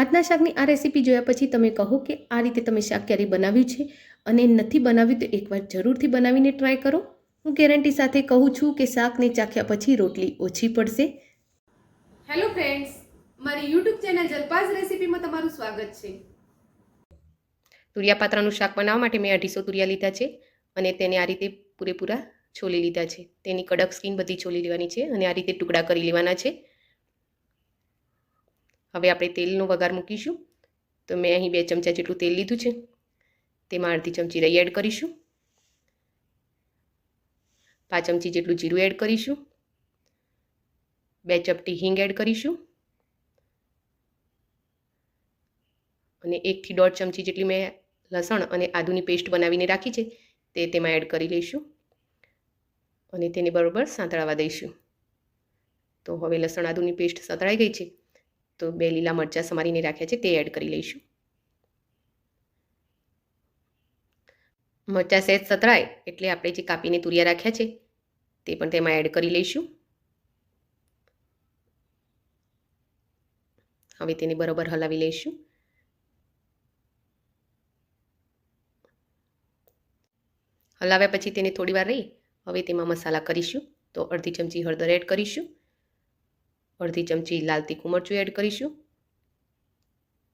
આજના શાકની આ રેસીપી જોયા પછી તમે કહો કે આ રીતે તમે શાક ક્યારેય બનાવ્યું છે અને નથી બનાવ્યું તો એકવાર જરૂરથી બનાવીને ટ્રાય કરો. હું ગેરંટી સાથે કહું છું કે શાકને ચાખ્યા પછી રોટલી ઓછી પડશે. હેલો ફ્રેન્ડ્સ મારી યુટ્યુબ ચેનલ જલપાસ રેસીપીમાં તમારું સ્વાગત છે. તુરિયા પાત્રાનું શાક બનાવવા માટે મેં અઢીસો તુરિયા લીધા છે અને તેને આ રીતે પૂરેપૂરા છોલી લીધા છે. તેની કડક સ્કીન બધી છોલી લેવાની છે અને આ રીતે ટુકડા કરી લેવાના છે. હવે આપણે તેલનો વઘાર મૂકીશું. તો મેં અહીં બે ચમચા જેટલું તેલ લીધું છે. તેમાં અડધી ચમચી રઈ એડ કરીશું. પાંચ ચમચી જેટલું જીરું એડ કરીશું. બે ચપટી હિંગ એડ કરીશું. અને એકથી દોઢ ચમચી જેટલી મેં લસણ અને આદુની પેસ્ટ બનાવીને રાખી છે, તે તેમાં એડ કરી લઈશું. અને તેને બરોબર સાંતળાવા દઈશું. તો હવે લસણ આદુની પેસ્ટ સાંતળાઈ ગઈ છે. તો બે લીલા મરચાં સમારીને રાખ્યા છે, તે એડ કરી લઈશું. મરચાં સહેજ સતરાય એટલે આપણે જે કાપીને તુરિયા રાખ્યા છે, તે પણ તેમાં એડ કરી લઈશું. હવે તેને બરોબર હલાવી લઈશું. હલાવ્યા પછી તેને થોડી વાર રહી, હવે તેમાં મસાલા કરીશું. તો અડધી ચમચી હળદર એડ કરીશું. અડધી ચમચી લાલ તીખું મરચું એડ કરીશું.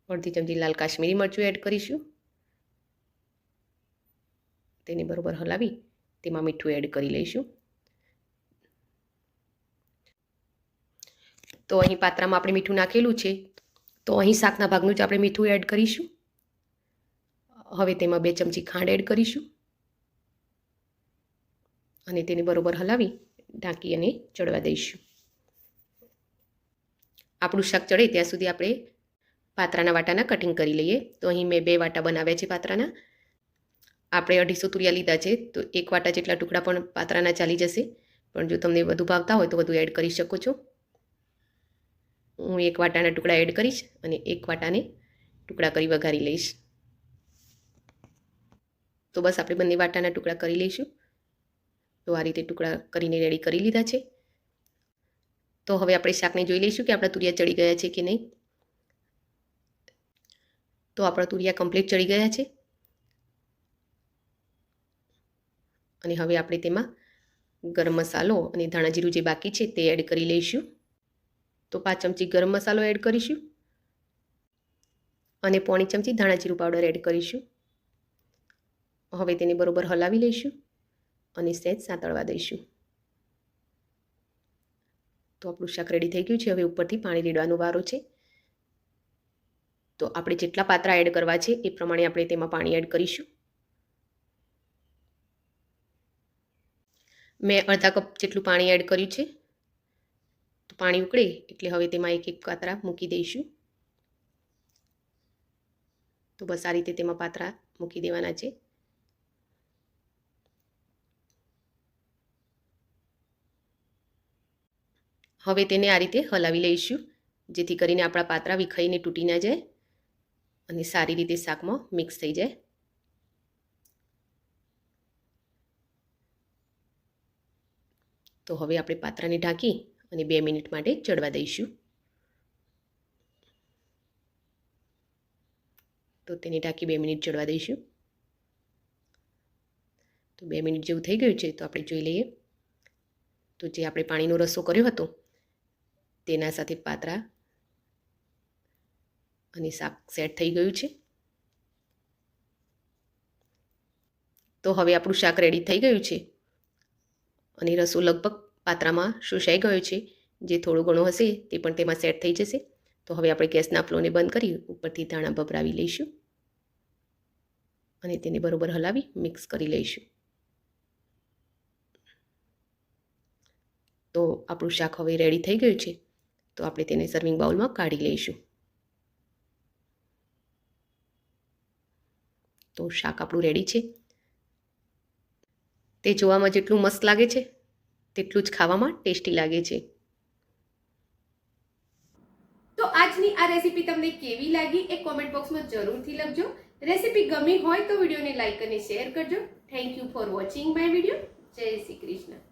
અડધી ચમચી લાલ કાશ્મીરી મરચું એડ કરીશું. તેને બરોબર હલાવી તેમાં મીઠું એડ કરી લઈશું. તો અહીં પાત્રામાં આપણે મીઠું નાખેલું છે. તો અહીં શાકના ભાગનું જ આપણે મીઠું એડ કરીશું. હવે તેમાં બે ચમચી ખાંડ એડ કરીશું. અને તેને બરોબર હલાવી ઢાંકી અને ચડવા દઈશું. આપણું શાક ચડે ત્યાં સુધી આપણે પાત્રાના વાટાના કટિંગ કરી લઈએ. તો અહીં મેં બે વાટા બનાવ્યા છે પાત્રાના. આપણે અઢીસો તુરિયા લીધા છે. તો એક વાટા જેટલા ટુકડા પણ પાત્રાના ચાલી જશે. પણ જો તમને વધુ ભાવતા હોય તો વધુ એડ કરી શકો છો. હું એક વાટાના ટુકડા એડ કરીશ અને એક વાટાને ટુકડા કરી વઘારી લઈશ. તો બસ આપણે બંને વાટાના ટુકડા કરી લઈશું. તો આ રીતે ટુકડા કરીને રેડી કરી લીધા છે. તો હવે આપણે શાકને જોઈ લઈશું કે આપણા તુરિયા ચડી ગયા છે કે નહીં. તો આપણા તુરિયા કમ્પ્લીટ ચડી ગયા છે. અને હવે આપણે તેમાં ગરમ મસાલો અને ધાણા જીરું જે બાકી છે તે એડ કરી લઈશું. તો પાંચ ચમચી ગરમ મસાલો એડ કરીશું. અને પોણી ચમચી ધાણા જીરું પાવડર એડ કરીશું. હવે તેને બરોબર હલાવી લઈશું અને સહેજ સાંતળવા દઈશું. તો આપણું શાક રેડી થઈ ગયું છે. હવે ઉપરથી પાણી રેડવાનો વારો છે. તો આપણે જેટલા પાત્રા એડ કરવા છે એ પ્રમાણે આપણે તેમાં પાણી એડ કરીશું. મેં અડધા કપ જેટલું પાણી એડ કર્યું છે. તો પાણી ઉકળે એટલે હવે તેમાં એક એક પાત્રા મૂકી દઈશું. તો બસ આ રીતે તેમાં પાત્રા મૂકી દેવાના છે. હવે તેને આ રીતે હલાવી લઈશું, જેથી કરીને આપણા પાત્રા વિખાઈને તૂટી ના જાય અને સારી રીતે શાકમાં મિક્સ થઈ જાય. તો હવે આપણે પાત્રાને ઢાંકી અને બે મિનિટ માટે ચડવા દઈશું. તો તેને ઢાંકી બે મિનિટ ચડવા દઈશું. તો બે મિનિટ જેવું થઈ ગયું છે, તો આપણે જોઈ લઈએ. તો જે આપણે પાણીનો રસો કર્યો હતો તેના સાથે પાતરા અને શાક સેટ થઈ ગયું છે. તો હવે આપણું શાક રેડી થઈ ગયું છે. અને રસો લગભગ પાત્રામાં શોષાઈ ગયો છે. જે થોડું ઘણું હશે તે પણ તેમાં સેટ થઈ જશે. તો હવે આપણે ગેસના ફ્લોને બંધ કરી ઉપરથી ધાણા ભભરાવી લઈશું. અને તેને બરોબર હલાવી મિક્સ કરી લઈશું. તો આપણું શાક હવે રેડી થઈ ગયું છે. તો આપણે તેને સર્વિંગ બાઉલમાં કાઢી લઈશું. તો શાક આપણું રેડી છે. તે જોવામાં જેટલું મસ્ત લાગે છે, તેટલું જ ખાવામાં ટેસ્ટી લાગે છે. તો આજની આ રેસીપી તમને કેવી લાગી એ કોમેન્ટ બોક્સમાં જરૂરથી લખજો. રેસીપી ગમી હોય તો વિડીયોને લાઇક અને શેર કરજો. Thank you for watching my video Jai Shri Krishna.